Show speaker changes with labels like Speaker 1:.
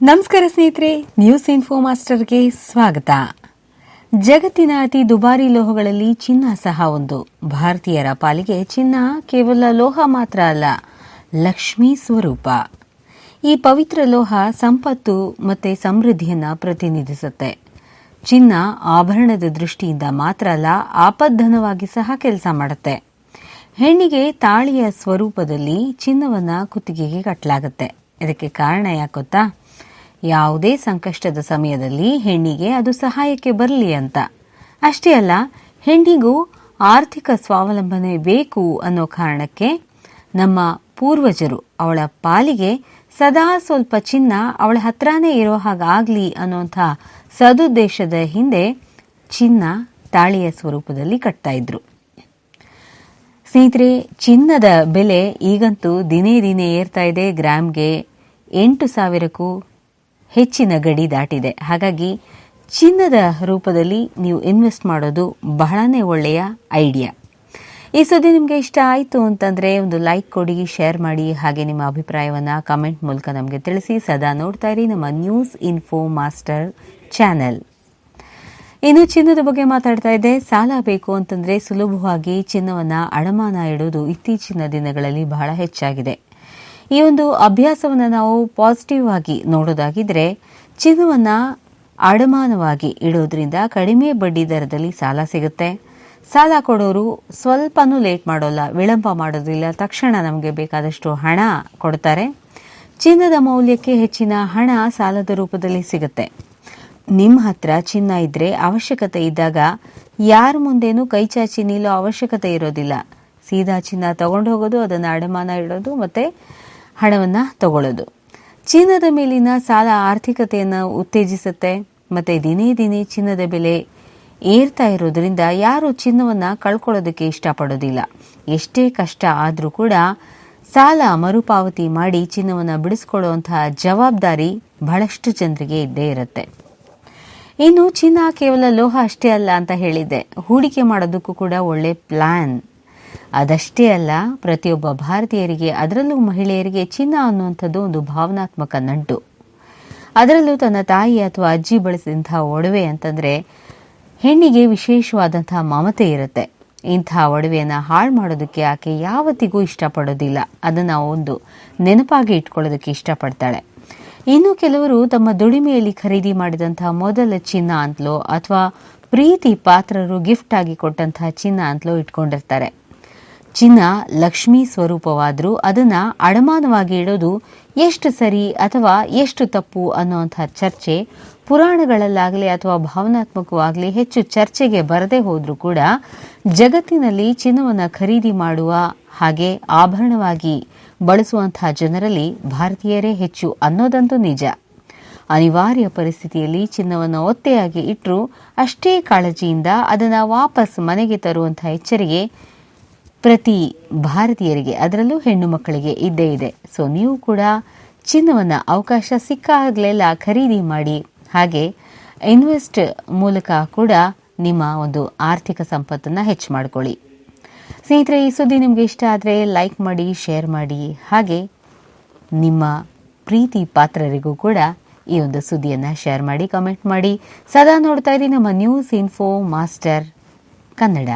Speaker 1: ನಮಸ್ಕಾರ ಸ್ನೇಹಿತರೆ news info ಮಾಸ್ಟರ್ಗೆ ಸ್ವಾಗತ. ಜಗತ್ತಿನ ಅತಿ ದುಬಾರಿ ಲೋಹಗಳಲ್ಲಿ ಚಿನ್ನ ಸಹ ಒಂದು. ಭಾರತೀಯರ ಪಾಲಿಗೆ ಚಿನ್ನ ಕೇವಲ ಲೋಹ ಮಾತ್ರ ಅಲ್ಲ, ಲಕ್ಷ್ಮೀ ಸ್ವರೂಪ. ಈ ಪವಿತ್ರ ಲೋಹ ಸಂಪತ್ತು ಮತ್ತು ಸಮೃದ್ಧಿಯನ್ನು ಪ್ರತಿನಿಧಿಸುತ್ತೆ. ಚಿನ್ನ ಆಭರಣದ ದೃಷ್ಟಿಯಿಂದ ಮಾತ್ರ ಅಲ್ಲ, ಆಪದ್ಧನವಾಗಿ ಸಹ ಕೆಲಸ ಮಾಡುತ್ತೆ. ಹೆಣ್ಣಿಗೆ ತಾಳಿಯ ಸ್ವರೂಪದಲ್ಲಿ ಚಿನ್ನವನ್ನು ಕುತ್ತಿಗೆಗೆ ಕಟ್ಟಲಾಗುತ್ತೆ ಇದಕ್ಕೆ ಕಾರಣ ಯಾಕೆ ಗೊತ್ತಾ? ಯಾವುದೇ ಸಂಕಷ್ಟದ ಸಮಯದಲ್ಲಿ ಹೆಣ್ಣಿಗೆ ಅದು ಸಹಾಯಕ್ಕೆ ಬರಲಿ ಅಂತ. ಅಷ್ಟೇ ಅಲ್ಲ, ಹೆಣ್ಣಿಗೂ ಆರ್ಥಿಕ ಸ್ವಾವಲಂಬನೆ ಬೇಕು ಅನ್ನೋ ಕಾರಣಕ್ಕೆ ನಮ್ಮ ಪೂರ್ವಜರು ಅವಳ ಪಾಲಿಗೆ ಸದಾ ಸ್ವಲ್ಪ ಚಿನ್ನ ಅವಳ ಹತ್ರನೇ ಇರೋ ಹಾಗಾಗ್ಲಿ ಅನ್ನೋಂಥ ಸದುದ್ದೇಶದ ಹಿಂದೆ ಚಿನ್ನ ತಾಳಿಯ ಸ್ವರೂಪದಲ್ಲಿ ಕಟ್ತಾ ಇದ್ರು. ಸ್ನೇಹಿತರೆ, ಚಿನ್ನದ ಬೆಲೆ ಈಗಂತೂ ದಿನೇ ದಿನೇ ಏರ್ತಾ ಇದೆ. ಗ್ರಾಮ್ಗೆ ಎಂಟು ಸಾವಿರಕ್ಕೂ ಹೆಚ್ಚಿನ ಗಡಿ ದಾಟಿದೆ. ಹಾಗಾಗಿ ಚಿನ್ನದ ರೂಪದಲ್ಲಿ ನೀವು ಇನ್ವೆಸ್ಟ್ ಮಾಡೋದು ಬಹಳನೇ ಒಳ್ಳೆಯ ಐಡಿಯಾ. ಈ ಸುದ್ದಿ ನಿಮಗೆ ಇಷ್ಟ ಆಯಿತು ಅಂತಂದರೆ ಒಂದು ಲೈಕ್ ಕೊಡಿ, ಶೇರ್ ಮಾಡಿ, ಹಾಗೆ ನಿಮ್ಮ ಅಭಿಪ್ರಾಯವನ್ನು ಕಮೆಂಟ್ ಮೂಲಕ ನಮಗೆ ತಿಳಿಸಿ. ಸದಾ ನೋಡ್ತಾ ಇರಿ ನಮ್ಮ ನ್ಯೂಸ್ ಇನ್ಫೋ ಮಾಸ್ಟರ್ ಚಾನೆಲ್. ಇನ್ನು ಚಿನ್ನದ ಬಗ್ಗೆ ಮಾತಾಡ್ತಾ ಇದ್ದೆ. ಸಾಲ ಬೇಕು ಅಂತಂದರೆ ಸುಲಭವಾಗಿ ಚಿನ್ನವನ್ನು ಅಡಮಾನ ಇಡೋದು ಇತ್ತೀಚಿನ ದಿನಗಳಲ್ಲಿ ಬಹಳ ಹೆಚ್ಚಾಗಿದೆ. ಈ ಒಂದು ಅಭ್ಯಾಸವನ್ನು ನಾವು ಪಾಸಿಟಿವ್ ಆಗಿ ನೋಡೋದಾಗಿದ್ರೆ, ಚಿನ್ನವನ್ನ ಅಡಮಾನವಾಗಿ ಇಡೋದ್ರಿಂದ ಕಡಿಮೆ ಬಡ್ಡಿ ದರದಲ್ಲಿ ಸಾಲ ಸಿಗುತ್ತೆ. ಸಾಲ ಕೊಡೋರು ಸ್ವಲ್ಪನೂ ಲೇಟ್ ಮಾಡೋಲ್ಲ, ವಿಳಂಬ ಮಾಡೋದಿಲ್ಲ, ತಕ್ಷಣ ನಮಗೆ ಬೇಕಾದಷ್ಟು ಹಣ ಕೊಡ್ತಾರೆ. ಚಿನ್ನದ ಮೌಲ್ಯಕ್ಕೆ ಹೆಚ್ಚಿನ ಹಣ ಸಾಲದ ರೂಪದಲ್ಲಿ ಸಿಗುತ್ತೆ. ನಿಮ್ಮ ಹತ್ರ ಚಿನ್ನ ಇದ್ರೆ ಅವಶ್ಯಕತೆ ಇದ್ದಾಗ ಯಾರ ಮುಂದೇನೂ ಕೈ ಚಾಚಿ ನಿಲ್ಲೋ ಅವಶ್ಯಕತೆ ಇರೋದಿಲ್ಲ. ಸೀದಾ ಚಿನ್ನ ತಗೊಂಡು ಹೋಗೋದು, ಅದನ್ನು ಅಡಮಾನ ಇಡೋದು, ಮತ್ತೆ ಹಣವನ್ನ ತಗೊಳ್ಳೋದು. ಚಿನ್ನದ ಮೇಲಿನ ಸಾಲ ಆರ್ಥಿಕತೆಯನ್ನು ಉತ್ತೇಜಿಸುತ್ತೆ, ಮತ್ತು ದಿನೇ ದಿನೇ ಚಿನ್ನದ ಬೆಲೆ ಏರ್ತಾ ಇರೋದ್ರಿಂದ ಯಾರು ಚಿನ್ನವನ್ನು ಕಳ್ಕೊಳ್ಳೋದಕ್ಕೆ ಇಷ್ಟಪಡೋದಿಲ್ಲ. ಎಷ್ಟೇ ಕಷ್ಟ ಆದರೂ ಕೂಡ ಸಾಲ ಮರುಪಾವತಿ ಮಾಡಿ ಚಿನ್ನವನ್ನು ಬಿಡಿಸ್ಕೊಳ್ಳುವಂತಹ ಜವಾಬ್ದಾರಿ ಬಹಳಷ್ಟು ಜನರಿಗೆ ಇದ್ದೇ ಇರುತ್ತೆ. ಇನ್ನು ಚಿನ್ನ ಕೇವಲ ಲೋಹ ಅಷ್ಟೇ ಅಲ್ಲ ಅಂತ ಹೇಳಿದ್ದೆ. ಹೂಡಿಕೆ ಮಾಡೋದಕ್ಕೂ ಕೂಡ ಒಳ್ಳೆ ಪ್ಲಾನ್ ಅದಷ್ಟೇ ಅಲ್ಲ, ಪ್ರತಿಯೊಬ್ಬ ಭಾರತೀಯರಿಗೆ, ಅದರಲ್ಲೂ ಮಹಿಳೆಯರಿಗೆ ಚಿನ್ನ ಅನ್ನುವಂಥದ್ದು ಒಂದು ಭಾವನಾತ್ಮಕ ನಂಟು. ಅದರಲ್ಲೂ ತನ್ನ ತಾಯಿ ಅಥವಾ ಅಜ್ಜಿ ಬಳಸಿದಂತಹ ಒಡವೆ ಅಂತಂದ್ರೆ ಹೆಣ್ಣಿಗೆ ವಿಶೇಷವಾದಂತಹ ಮಮತೆ ಇರುತ್ತೆ. ಇಂಥ ಒಡವೆಯನ್ನು ಹಾಳು ಮಾಡೋದಕ್ಕೆ ಆಕೆ ಯಾವತ್ತಿಗೂ ಇಷ್ಟಪಡೋದಿಲ್ಲ. ಅದನ್ನು ಒಂದು ನೆನಪಾಗಿ ಇಟ್ಕೊಳ್ಳೋದಕ್ಕೆ ಇಷ್ಟಪಡ್ತಾಳೆ. ಇನ್ನು ಕೆಲವರು ತಮ್ಮ ದುಡಿಮೆಯಲ್ಲಿ ಖರೀದಿ ಮಾಡಿದಂತಹ ಮೊದಲ ಚಿನ್ನ ಅಂತಲೋ ಅಥವಾ ಪ್ರೀತಿ ಪಾತ್ರರು ಗಿಫ್ಟ್ ಆಗಿ ಕೊಟ್ಟಂತಹ ಚಿನ್ನ ಅಂತಲೋ ಇಟ್ಕೊಂಡಿರ್ತಾರೆ. ಚಿನ್ನ ಲಕ್ಷ್ಮಿ ಸ್ವರೂಪವಾದರೂ ಅದನ್ನ ಅಡಮಾನವಾಗಿ ಇಡೋದು ಎಷ್ಟು ಸರಿ ಅಥವಾ ಎಷ್ಟು ತಪ್ಪು ಅನ್ನುವಂಥ ಚರ್ಚೆ ಪುರಾಣಗಳಲ್ಲಾಗಲಿ ಅಥವಾ ಭಾವನಾತ್ಮಕವಾಗಲಿ ಹೆಚ್ಚು ಚರ್ಚೆಗೆ ಬರದೇ ಹೋದರೂ ಕೂಡ ಜಗತ್ತಿನಲ್ಲಿ ಚಿನ್ನವನ್ನು ಖರೀದಿ ಮಾಡುವ ಹಾಗೆ ಆಭರಣವಾಗಿ ಬಳಸುವಂತಹ ಜನರಲ್ಲಿ ಭಾರತೀಯರೇ ಹೆಚ್ಚು ಅನ್ನೋದಂತೂ ನಿಜ. ಅನಿವಾರ್ಯ ಪರಿಸ್ಥಿತಿಯಲ್ಲಿ ಚಿನ್ನವನ್ನು ಒತ್ತೆಯಾಗಿ ಇಟ್ಟರೂ ಅಷ್ಟೇ ಕಾಳಜಿಯಿಂದ ಅದನ್ನು ವಾಪಸ್ ಮನೆಗೆ ತರುವಂತಹ ಎಚ್ಚರಿಕೆ ಪ್ರತಿ ಭಾರತೀಯರಿಗೆ, ಅದರಲ್ಲೂ ಹೆಣ್ಣು ಮಕ್ಕಳಿಗೆ ಇದ್ದೇ ಇದೆ. ಸೊ ನೀವು ಕೂಡ ಚಿನ್ನವನ್ನು ಅವಕಾಶ ಸಿಕ್ಕಾಗಲೆಲ್ಲ ಖರೀದಿ ಮಾಡಿ. ಹಾಗೆ ಇನ್ವೆಸ್ಟ್ ಮೂಲಕ ಕೂಡ ನಿಮ್ಮ ಒಂದು ಆರ್ಥಿಕ ಸಂಪತ್ತನ್ನು ಹೆಚ್ಚು ಮಾಡ್ಕೊಳ್ಳಿ. ಸ್ನೇಹಿತರೆ, ಈ ಸುದ್ದಿ ನಿಮಗೆ ಇಷ್ಟ ಆದರೆ ಲೈಕ್ ಮಾಡಿ ಶೇರ್ ಮಾಡಿ. ಹಾಗೆ ನಿಮ್ಮ ಪ್ರೀತಿ ಪಾತ್ರರಿಗೂ ಕೂಡ ಈ ಒಂದು ಸುದ್ದಿಯನ್ನು ಶೇರ್ ಮಾಡಿ ಕಮೆಂಟ್ ಮಾಡಿ. ಸದಾ ನೋಡ್ತಾ ಇರಿ ನಮ್ಮ ನ್ಯೂಸ್ ಇನ್ಫೋ ಮಾಸ್ಟರ್ ಕನ್ನಡ.